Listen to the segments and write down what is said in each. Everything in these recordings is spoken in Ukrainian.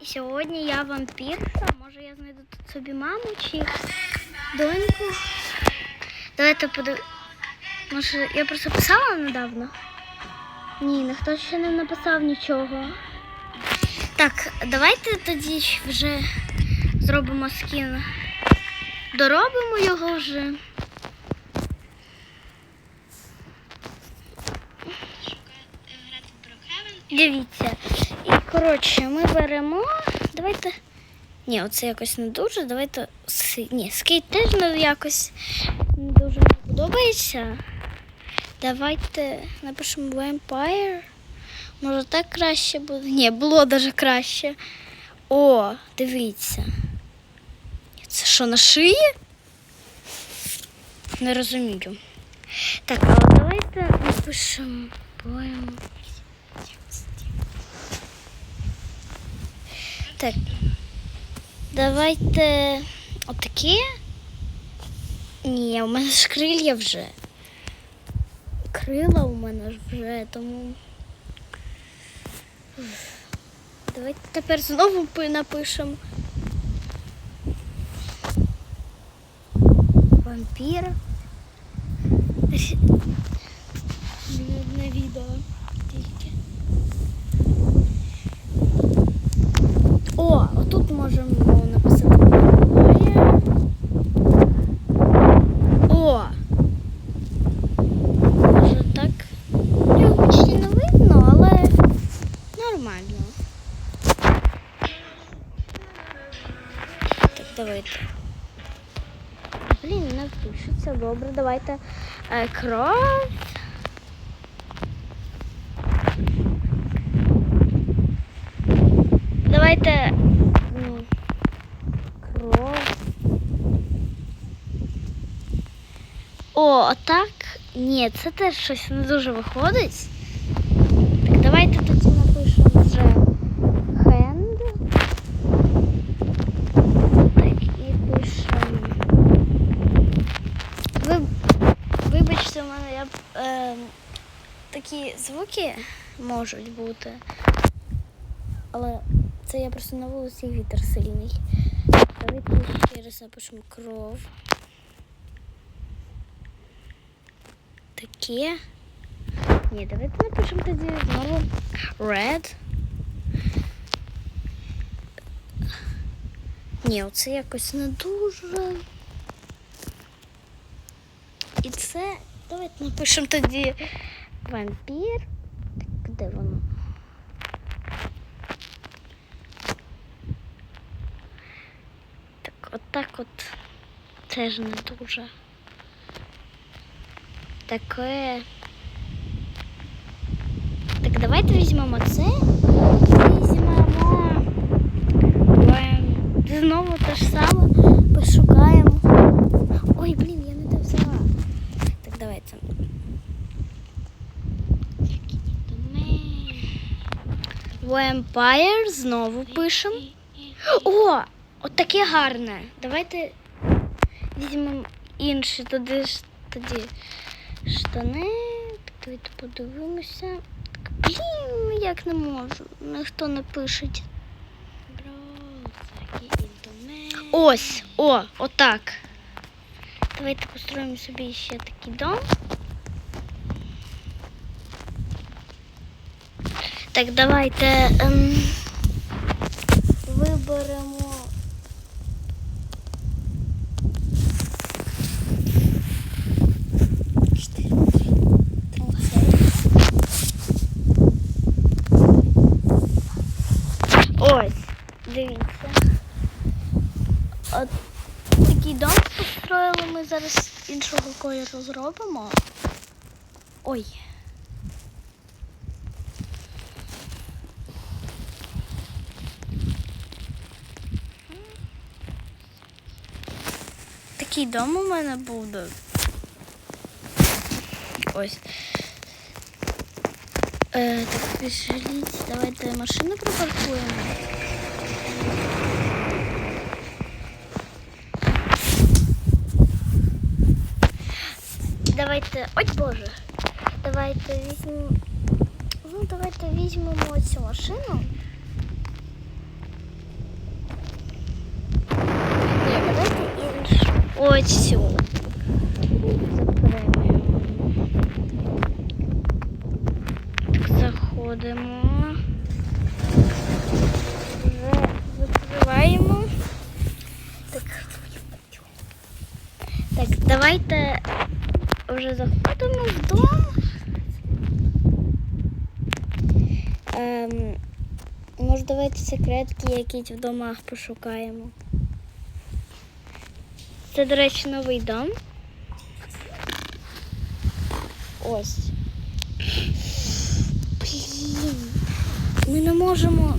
І сьогодні я вампірка. Може я знайду тут собі маму чи доньку. Давайте подив... Може, я просто писала недавно? Ні, ніхто ще не написав нічого. Так, давайте тоді вже зробимо скін. Доробимо його вже. Дивіться. І коротше, ми беремо. Давайте. Ні, оце якось не дуже. Давайте. Ні, скейт теж не якось не дуже подобається. Давайте напишемо Vampire. Може так краще буде? Ні, було даже краще. О, дивіться. Це що, на шиї? Не розумію. Так, а давайте напишемо Так. Давайте отакі. Ні, у мене ж крилля вже. Крила у мене ж вже, тому. Давайте тепер знову напишемо. Вампір. Одне відео О, отут можемо написати Vampire. О! Може так. Його почти не видно, але нормально. Так, давайте. Блін, не пишеться. Добре, давайте. Е, кров. М, Кров. О, отак. Ні, це теж щось не дуже виходить. Так, давайте тоді напишемо вже hand. Так, і пишемо. Ви, вибачте, у мене я, е, такі звуки можуть бути. Але це я просто на вулиці вітер сильний. Давайте ще раз напишемо кров. Таке. Ні, давайте напишемо тоді знову red. Ні, оце якось не дуже. І це. Давайте напишемо тоді вампір. Так, де воно? Так, от так от теж не дуже. Таке. Так, давайте візьмемо це. Візьмемо. Ем, Знову те ж саме. Пошукаємо. Ой, блін, я не те взяла. Так, давайте. Vampire знову пишемо. О, от таке гарне. Давайте візьмемо інше тоді ж тоді штани. Давайте подивимося. Блін, як не можу. Ніхто не пише. Ось, о, отак. Давайте построїмо собі ще такий дом. Так, давайте ем, виберемо. Чотири, три, оцей. Ось, дивіться. От такий дом построїли ми зараз іншого кольору зробимо. Ой. Такий дом у мене буде. Ось. Е, так, пішліть, давайте машину припаркуємо. Давайте... Ой, Боже. Давайте візьмемо. Ну, давайте візьмемо цю машину. Ні, давайте іншу. Ось цю. Запремію. Так, заходимо. Закриваємо. Так, так, давайте. Вже заходимо в дом. Ем, може, давайте секретки якісь в домах пошукаємо. Це, до речі, новий дом. Ось. Блін. Ми не можемо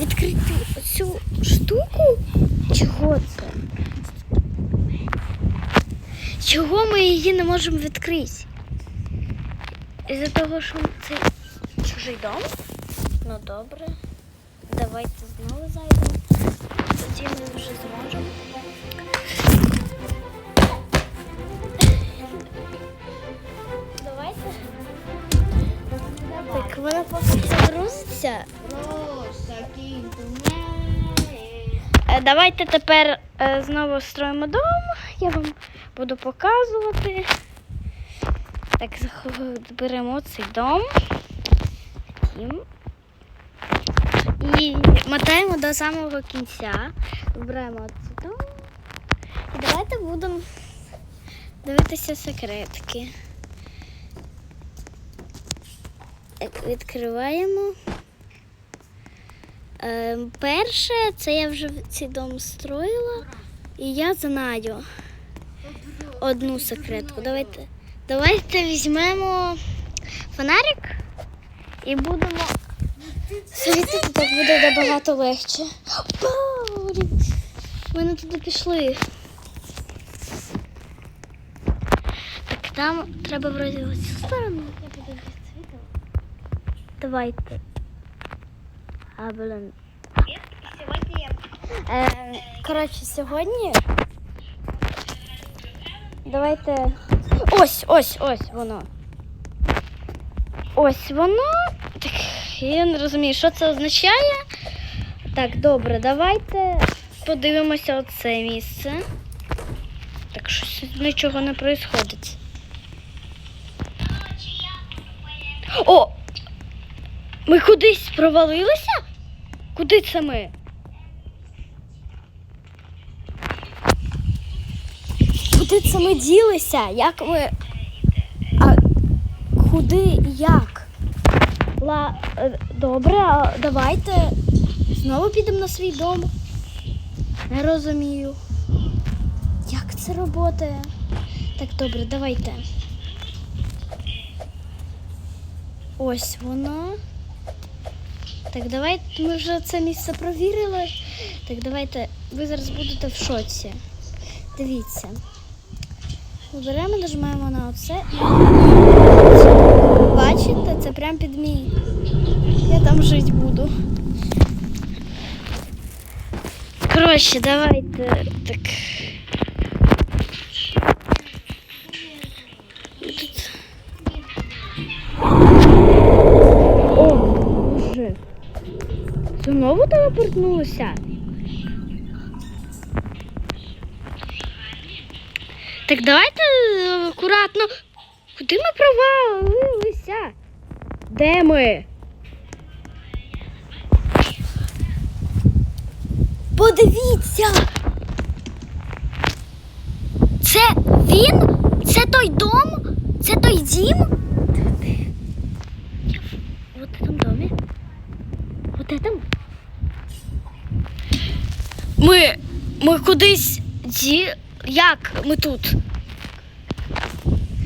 відкрити цю штуку. Чого це? Чого ми її не можемо відкрити? Із-за того, що це чужий дом? Ну добре. Давайте знову зайдемо. Тоді ми вже зможемо. Давайте. Так, вона поки загрузиться. Е, Давайте тепер е, знову строїмо дом. Я вам буду показувати. Так, беремо цей дом. І мотаємо до самого кінця. Беремо цей дом. І давайте будемо дивитися секретки. Відкриваємо. Е, перше, це я вже цей дом строїла, і я знаю одну секретку. Давайте, давайте візьмемо фонарик і будемо світити, так буде набагато легше. Ми не туди пішли. Так, там треба вроді в цю сторону. Давайте. А, блин. Е, коротше, сьогодні. Давайте. Ось, ось, ось воно. Ось воно. Так, я не розумію, що це означає. Так, добре, давайте подивимося оце місце. Так, щось нічого не відбувається. О! Ми кудись провалилися? Куди це ми? Куди це ми ділися? Як ми. А куди як? Ла... е, Добре, а давайте знову підемо на свій дом. Не розумію. Як це працює? Так, добре, давайте. Ось воно. Так, давайте ми вже це місце провірили. Так, давайте, ви зараз будете в шоці. Дивіться. Беремо, нажимаємо на оце. Бачите, це прям під мій. Я там жити буду. Коротше, давайте так. Знову телепортнулося? Так давайте е, акуратно. Куди ми провалилися? Де ми? Подивіться! Це він? Це той дом? Це той дім? Вот в этом доме. Вот этом. Ми. Ми кудись. Ді... Як ми тут?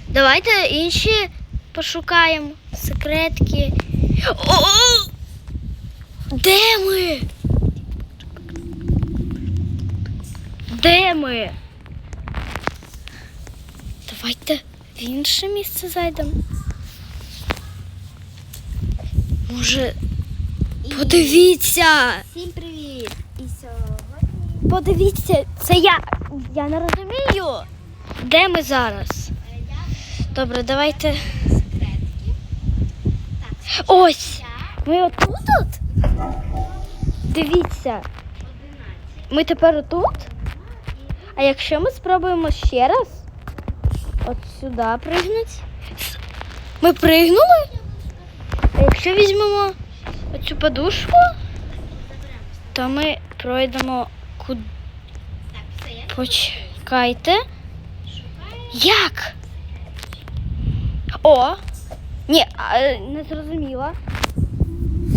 Давайте інші пошукаємо секретки. О! Де ми? Де ми? Давайте в інше місце зайдемо. Може, подивіться. Всім привіт! Подивіться, це я. Я не розумію. Де ми зараз? Добре, давайте. Ось! Ми отут? -от? Дивіться. Ми тепер отут? А якщо ми спробуємо ще раз от сюди пригнути. Ми пригнули? А якщо візьмемо оцю подушку, то ми пройдемо все, Почекайте. Як? О! Ні, е, не зрозуміла.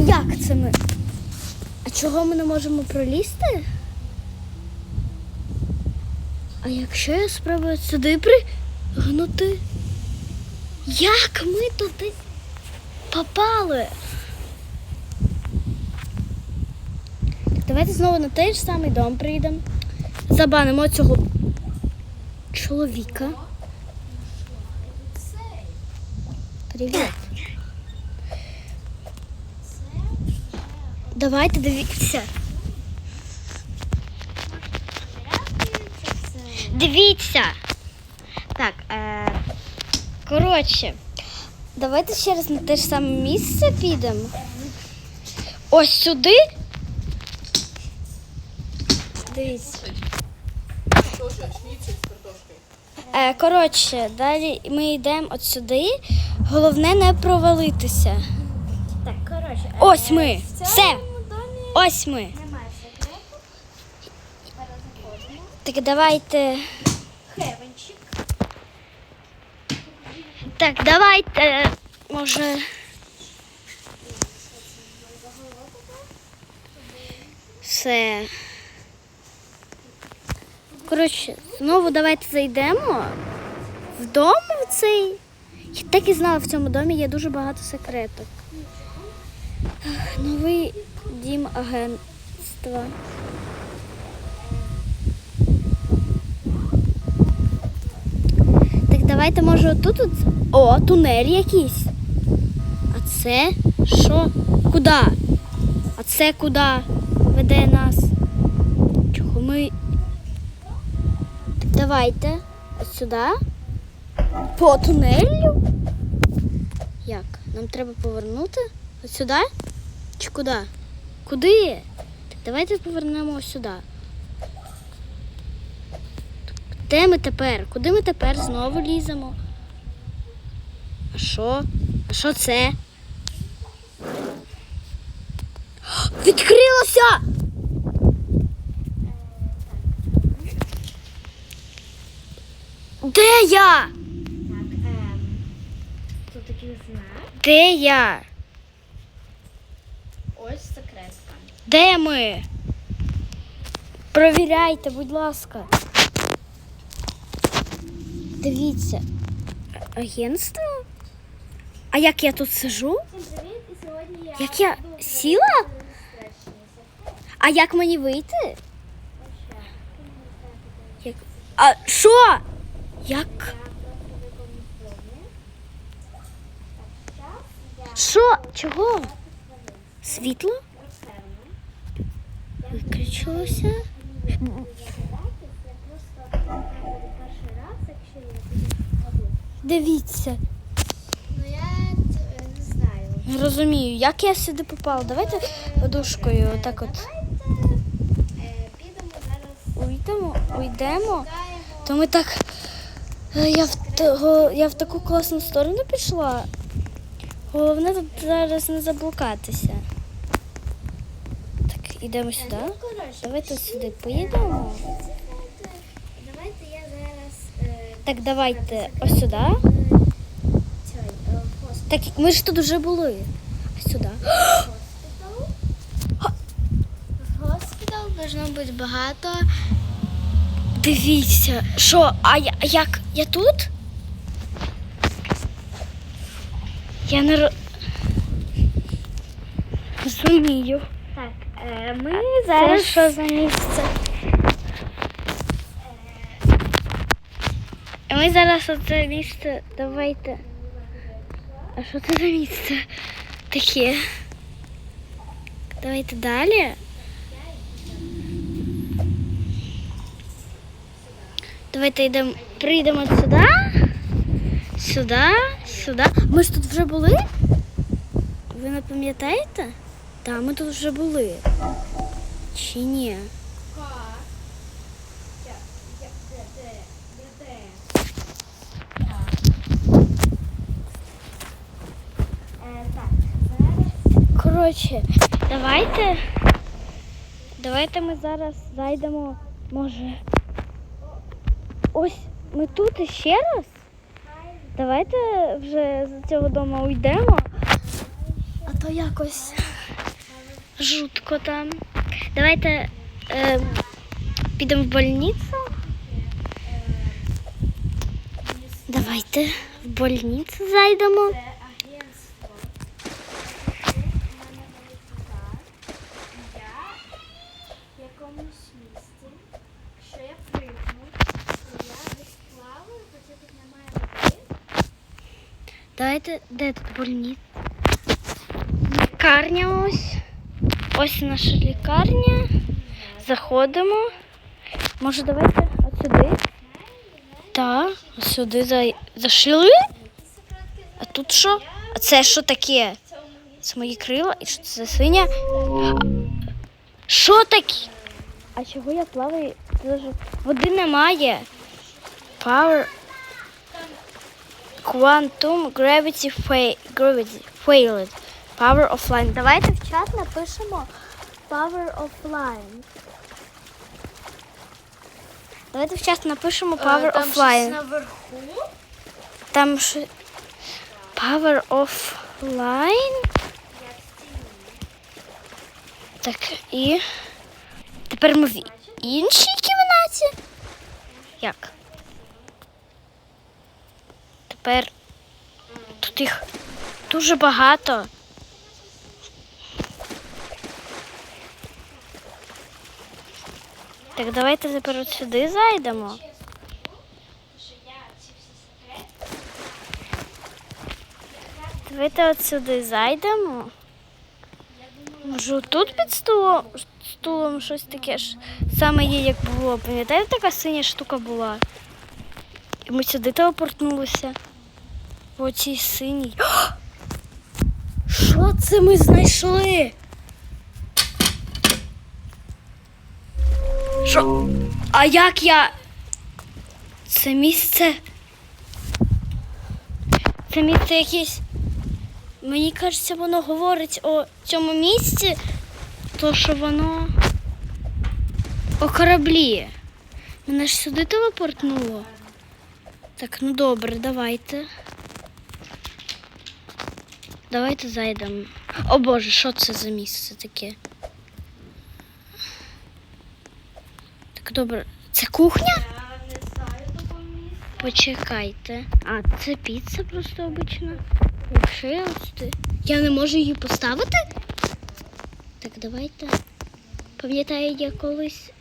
Як це ми? А чого ми не можемо пролізти? А якщо я спробую сюди пригнути? Як ми туди попали? Давайте знову на той ж самий дом прийдемо. Забанимо цього чоловіка. Привіт. Давайте дивіться. Дивіться. Так, е, коротше, давайте ще раз на те ж саме місце підемо. Ось сюди. Дивіться. Е, коротше, далі ми йдемо от сюди. Головне не провалитися. Так, коротше. Ось ми. в цьому Все. домі Ось ми. немає секрету. Так давайте. Хевенчик. Так, давайте. Може. Все. Коротше, знову давайте зайдемо в дом в цей. Я так і знала, в цьому домі є дуже багато секреток. Новий дім агентства. Так давайте, може, отут. От... О, тунель якийсь. А це що? Куди? А це куди веде нас? Чого ми. Так давайте. Сюди. По тунелю? Як? Нам треба повернути? Ось сюди? Чи куди? Куди? Давайте повернемо сюди. Де ми тепер? Куди ми тепер знову ліземо? А що? А що це? Відкрилося! Де я? Так. Тут такий знак. Де я? Ось секретка. Де ми? Провіряйте, будь ласка. Дивіться. Агентство? А як я тут сижу? Всім привіт, і сьогодні я Як я буду сіла? А як мені вийти? Як... А що? Як? Що? Чого? Світло виключилося. Дивіться. Ну я е, не знаю. Розумію, як я сюди попала. Давайте подушкою отак от Давайте е, підемо зараз. уйдемо, уйдемо. То ми так. Е, Я в, того, я в таку класну сторону пішла. Головне тут зараз не заблукатися. Так, ідемо сюди. Давайте сюди поїдемо. Давайте я зараз. е, Так, давайте ось сюди. е. Так, ми ж тут вже були. А сюди. Госпітал. Должно бути багато. Дивіться, що, а я, як? Я тут? Я не ро- розумію. Так, е, ми Це зараз. що за місце? Ми зараз оце місце. Давайте. А що це за місце таке? Давайте далі. Давайте йдемо, прийдемо сюди, сюди, сюди. Ми ж тут вже були? Ви не пам'ятаєте? Так, ми тут вже були. Чи ні? Коротше, давайте давайте ми зараз зайдемо, може. Ось ми тут ще раз. Давайте вже з цього дому уйдемо. А то якось жутко там. Давайте е, підемо в больницю. Давайте в больницю зайдемо. Давайте, де тут больниця? Лікарня ось. Ось наша лікарня. Заходимо. Може, давайте от сюди? Так, сюди за... зашили. А тут що? А це що таке? Це мої крила і що це за свиня? А, Що таке? А чого я плаваю? Води немає. Power Quantum Gravity, fa- gravity Failed. Power offline. Давайте в чат напишемо Power offline. Давайте в чат напишемо Power offline. наверху. Там що... Power offline. Так, і тепер ми в іншій кімнаті. Як? Тепер тут їх дуже багато. Так, давайте тепер от сюди зайдемо. Давайте от сюди зайдемо. Може, тут під стулом, стулом щось таке ж саме є, як було. Пам'ятаєте, така синя штука була? І ми сюди телепортнулися. По цій синій. Що це ми знайшли? Що? А як я? Це місце. Це місце якесь. Мені кажеться, воно говорить о цьому місці, то що воно о кораблі. Мене ж сюди телепортнуло. Так, ну добре, давайте. Давайте зайдемо. О Боже, що це за місце таке? Так, добре. Це кухня? Почекайте. А, це піца просто обична. Я не можу її поставити? Так, давайте. Пам'ятаю, я колись.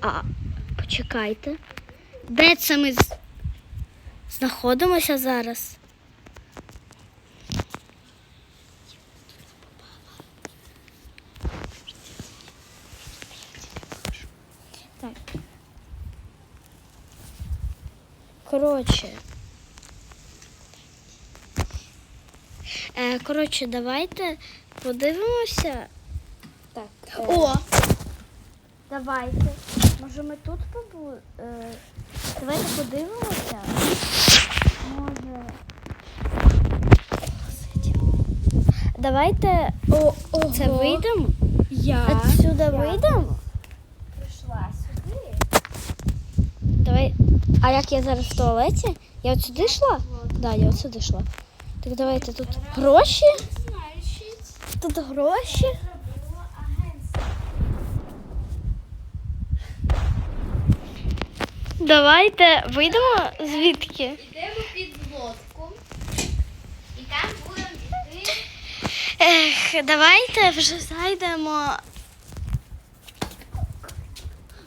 А, почекайте. Де це ми знаходимося зараз? Так. Коротше. Е, коротше, давайте подивимося. Так. е, О! Давайте. Може ми тут побудемо? Е, давайте подивимося. Може. Давайте О, це вийдемо. Я Отсюди вийдемо. прийшла сюди. Давай. А як я зараз в туалеті? Я от сюди йшла? Так, да, я от сюди йшла. Так давайте тут гроші. Тут гроші. Давайте вийдемо звідки? Йдемо під лодку. І там будемо йти. Ех, давайте вже зайдемо.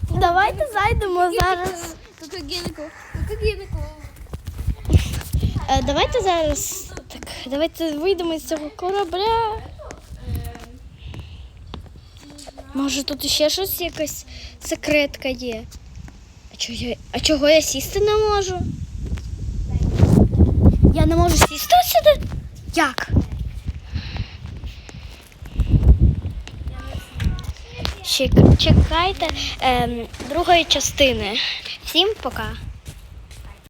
Давайте зайдемо зараз. Кокогінику, кокогінику. Е, давайте зараз. Давайте вийдемо з цього корабля. Може тут ще щось якась секретка є. А чого я, а чого я сісти не можу? Я не можу сісти сюди? Як? Чекайте ем, другої частини. Всім пока.